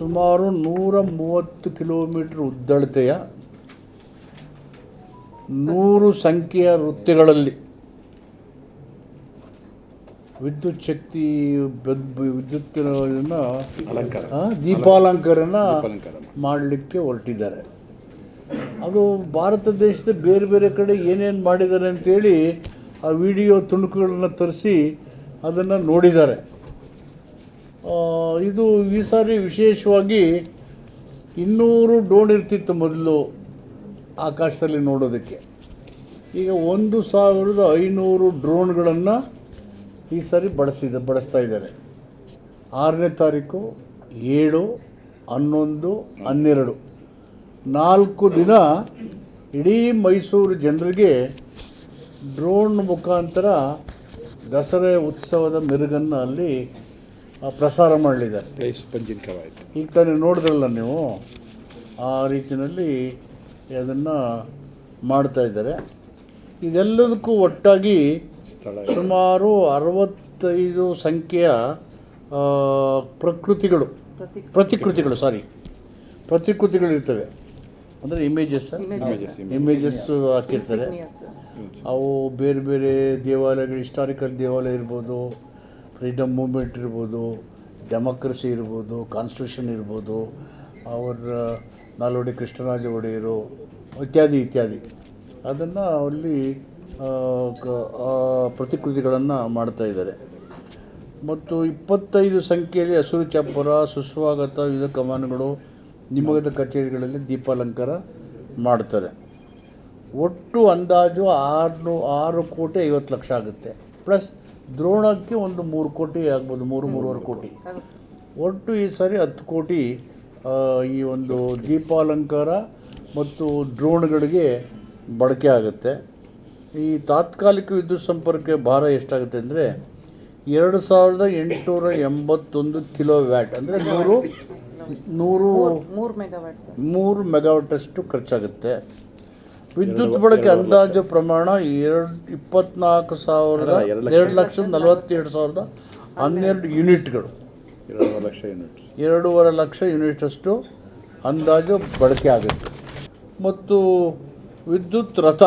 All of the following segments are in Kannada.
ಸುಮಾರು ನೂರ ಮೂವತ್ತು ಕಿಲೋಮೀಟರ್ ಉದ್ದಳತೆಯ ನೂರು ಸಂಖ್ಯೆಯ ವೃತ್ತಿಗಳಲ್ಲಿ ವಿದ್ಯುತ್ ಶಕ್ತಿ ವಿದ್ಯುತ್ತಿನ ದೀಪಾಲಂಕಾರನ ದೀಪಾಲಂಕಾರ. ಮಾಡಲಿಕ್ಕೆ ಹೊರಟಿದ್ದಾರೆ. ಅದು ಭಾರತ ದೇಶದ ಬೇರೆ ಬೇರೆ ಕಡೆ ಏನೇನು ಮಾಡಿದ್ದಾರೆ ಅಂತೇಳಿ ಆ ವಿಡಿಯೋ ತುಣುಕುಗಳನ್ನ ತರಿಸಿ ಅದನ್ನು ನೋಡಿದ್ದಾರೆ. ಇದು ಈ ಸಾರಿ ವಿಶೇಷವಾಗಿ ಇನ್ನೂರು ಡ್ರೋನ್ ಇರ್ತಿತ್ತು ಮೊದಲು ಆಕಾಶದಲ್ಲಿ ನೋಡೋದಕ್ಕೆ. ಈಗ ಒಂದು ಸಾವಿರದ ಐನೂರು ಡ್ರೋನ್ಗಳನ್ನು ಈ ಸಾರಿ ಬಳಸಿದ, ಬಳಸ್ತಾ ಇದ್ದಾರೆ. ಆರನೇ ತಾರೀಕು, ಏಳು, ಹನ್ನೊಂದು, ಹನ್ನೆರಡು. ನಾಲ್ಕು ದಿನ ಇಡೀ ಮೈಸೂರು ಜನರಿಗೆ ಡ್ರೋನ್ ಮುಖಾಂತರ ದಸರಾ ಉತ್ಸವದ ಮೆರುಗನ್ನು ಅಲ್ಲಿ ಪ್ರಸಾರ ಮಾಡಲಿದ್ದಾರೆ. ಪ್ಲೇಸ್ ಪಂಜಿನ ಕವಾಯತು ಈಗ ತಾನೇ ನೋಡಿದ್ರಲ್ಲ ನೀವು ಆ ರೀತಿಯಲ್ಲಿ ಅದನ್ನು ಮಾಡ್ತಾ ಇದ್ದಾರೆ. ಇದೆಲ್ಲದಕ್ಕೂ ಒಟ್ಟಾಗಿ ಸ್ಥಳ ಸುಮಾರು ಅರವತ್ತೈದು ಸಂಖ್ಯೆಯ ಆ, ಪ್ರಕೃತಿಗಳು. ಪ್ರತಿಕೃತಿಗಳು ಸಾರಿ ಪ್ರತಿಕೃತಿಗಳು ಇರ್ತವೆ. ಅಂದರೆ ಇಮೇಜಸ್ ಇಮೇಜಸ್ ಹಾಕಿರ್ತಾರೆ. ಅವು ಬೇರೆ ಬೇರೆ ದೇವಾಲಯಗಳು ಹಿಸ್ಟಾರಿಕಲ್ ದೇವಾಲಯ ಇರ್ಬೋದು ಫ್ರೀಡಮ್ ಮೂಮೆಂಟ್ ಇರ್ಬೋದು, ಡೆಮೋಕ್ರಸಿ ಇರ್ಬೋದು, ಕಾನ್ಸ್ಟಿಟ್ಯೂಷನ್ ಇರ್ಬೋದು, ಅವರ, ನಾಲ್ವಡಿ ಕೃಷ್ಣರಾಜ ಒಡೆಯರು, ಇತ್ಯಾದಿ ಇತ್ಯಾದಿ. ಅದನ್ನು ಅಲ್ಲಿ ಪ್ರತಿಕೃತಿಗಳನ್ನು ಮಾಡ್ತಾ ಇದ್ದಾರೆ. ಮತ್ತು ಇಪ್ಪತ್ತೈದು ಸಂಖ್ಯೆಯಲ್ಲಿ ಹಸಿರು ಚಪ್ಪರ, ಸುಸ್ವಾಗತ, ವಿವಿಧ ಕಮಾನುಗಳು ನಿಮಗದ ಕಚೇರಿಗಳಲ್ಲಿ ದೀಪಾಲಂಕಾರ ಮಾಡ್ತಾರೆ. ಒಟ್ಟು ಅಂದಾಜು ಆರುನೂ, ಆರು ಕೋಟಿ ಐವತ್ತು ಲಕ್ಷ ಆಗುತ್ತೆ. ಪ್ಲಸ್ ದ್ರೋಣಕ್ಕೆ ಒಂದು ಮೂರು ಕೋಟಿ ಆಗ್ಬೋದು ಮೂರು ಮೂರುವರೆ ಕೋಟಿ. ಒಟ್ಟು ಈ ಸಾರಿ ಹತ್ತು ಕೋಟಿ ಈ ಒಂದು ದೀಪಾಲಂಕಾರ ಮತ್ತು ಡ್ರೋಣ್ಗಳಿಗೆ ಬಳಕೆ ಆಗುತ್ತೆ. ಈ ತಾತ್ಕಾಲಿಕ ವಿದ್ಯುತ್ ಸಂಪರ್ಕ ಭಾರ ಎಷ್ಟಾಗುತ್ತೆ ಅಂದರೆ ಎರಡು ಸಾವಿರದ ಎಂಟುನೂರ ಎಂಬತ್ತೊಂದು ಕಿಲೋ ವ್ಯಾಟ್ ಅಂದರೆ ನೂರು ನೂರು ಮೂರು ಮೆಗಾವಟ್ ಮೂರು ಅಷ್ಟು ಖರ್ಚಾಗುತ್ತೆ. ವಿದ್ಯುತ್ ಬಳಕೆ ಅಂದಾಜು ಪ್ರಮಾಣ ಎರಡು ಇಪ್ಪತ್ನಾಲ್ಕು ಸಾವಿರದ ಅಲ್ಲ, ಎರಡು ಲಕ್ಷ. ಎರಡು ಲಕ್ಷದ ನಲವತ್ತೆರಡು ಸಾವಿರದ ಹನ್ನೆರಡು ಯೂನಿಟ್ಗಳು. ಎರಡೂವರೆ ಲಕ್ಷ ಯೂನಿಟ್ ಎರಡೂವರೆ ಲಕ್ಷ ಯೂನಿಟಷ್ಟು ಅಂದಾಜು ಬಳಕೆ ಆಗುತ್ತೆ. ಮತ್ತು ವಿದ್ಯುತ್ ರಥ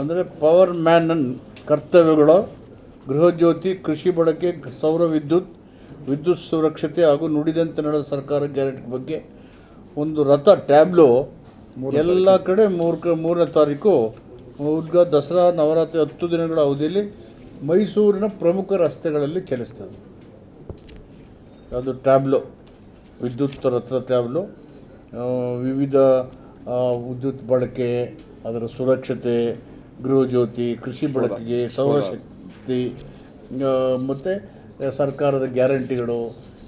ಅಂದರೆ ಪವರ್ ಮ್ಯಾನ್ ಕರ್ತವ್ಯಗಳು ಗೃಹಜ್ಯೋತಿ ಕೃಷಿ ಬಳಕೆ ಸೌರ ವಿದ್ಯುತ್ ವಿದ್ಯುತ್ ಸುರಕ್ಷತೆ ಹಾಗೂ ನುಡಿದಂತೆ ನಡೆದ ಸರ್ಕಾರ ಗ್ಯಾರಂಟಿ ಬಗ್ಗೆ ಒಂದು ರಥ ಟ್ಯಾಬ್ಲೋ ಎಲ್ಲ ಕಡೆ ಮೂರು ಕ ಮೂರನೇ ತಾರೀಕು ಉದ್ಗ ದಸರಾ ನವರಾತ್ರಿ ಹತ್ತು ದಿನಗಳ ಅವಧಿಯಲ್ಲಿ ಮೈಸೂರಿನ ಪ್ರಮುಖ ರಸ್ತೆಗಳಲ್ಲಿ ಚಲಿಸ್ತದೆ. ಅದು ಟ್ಯಾಬ್ಲೋ ವಿದ್ಯುತ್ ರಥದ ಟ್ಯಾಬ್ಲೋ ವಿವಿಧ ವಿದ್ಯುತ್ ಬಳಕೆ ಅದರ ಸುರಕ್ಷತೆ ಗೃಹಜ್ಯೋತಿ ಕೃಷಿ ಬಳಕೆಗೆ ಸೌರಶಕ್ತಿ ಮತ್ತು ಸರ್ಕಾರದ ಗ್ಯಾರಂಟಿಗಳು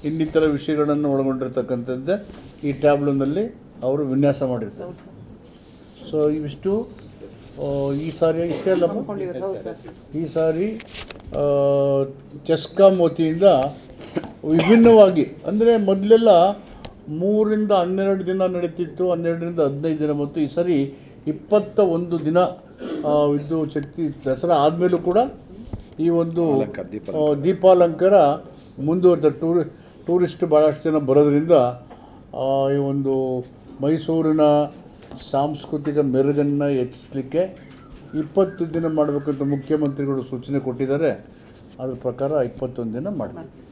ಇನ್ನಿತರ ವಿಷಯಗಳನ್ನು ಒಳಗೊಂಡಿರ್ತಕ್ಕಂಥದ್ದೇ ಈ ಟ್ಯಾಬ್ಲೋನಲ್ಲಿ ಅವರು ವಿನ್ಯಾಸ ಮಾಡಿರ್ತಾರೆ ಸೊ ಇವಿಷ್ಟು ಈ ಸಾರಿ ಇಷ್ಟೇ ಅಲ್ಲಪ್ಪ ಈ ಸಾರಿ ಚೆಸ್ಕಾಂ ವತಿಯಿಂದ ವಿಭಿನ್ನವಾಗಿ ಅಂದರೆ ಮೊದಲೆಲ್ಲ ಮೂರಿಂದ ಹನ್ನೆರಡು ದಿನ ನಡೀತಿತ್ತು ಹನ್ನೆರಡರಿಂದ ಹದಿನೈದು ದಿನ ಮತ್ತು ಈ ಸಾರಿ ಇಪ್ಪತ್ತ ಒಂದು ದಿನ ಇದು ಶಕ್ತಿ ದಸರಾ ಆದಮೇಲೂ ಕೂಡ ಈ ಒಂದು ದೀಪಾಲಂಕಾರ. ಮುಂದುವರೆದ ಟೂರಿ ಟೂರಿಸ್ಟ್ ಭಾಳಷ್ಟು ಜನ ಬರೋದ್ರಿಂದ ಈ ಒಂದು ಮೈಸೂರಿನ ಸಾಂಸ್ಕೃತಿಕ ಮೆರುಗನ್ನು ಹೆಚ್ಚಿಸಲಿಕ್ಕೆ ಇಪ್ಪತ್ತು ದಿನ ಮಾಡಬೇಕಂತ ಮುಖ್ಯಮಂತ್ರಿಗಳು ಸೂಚನೆ ಕೊಟ್ಟಿದ್ದಾರೆ. ಅದ್ರ ಪ್ರಕಾರ ಇಪ್ಪತ್ತೊಂದು ದಿನ ಮಾಡ್ತೀವಿ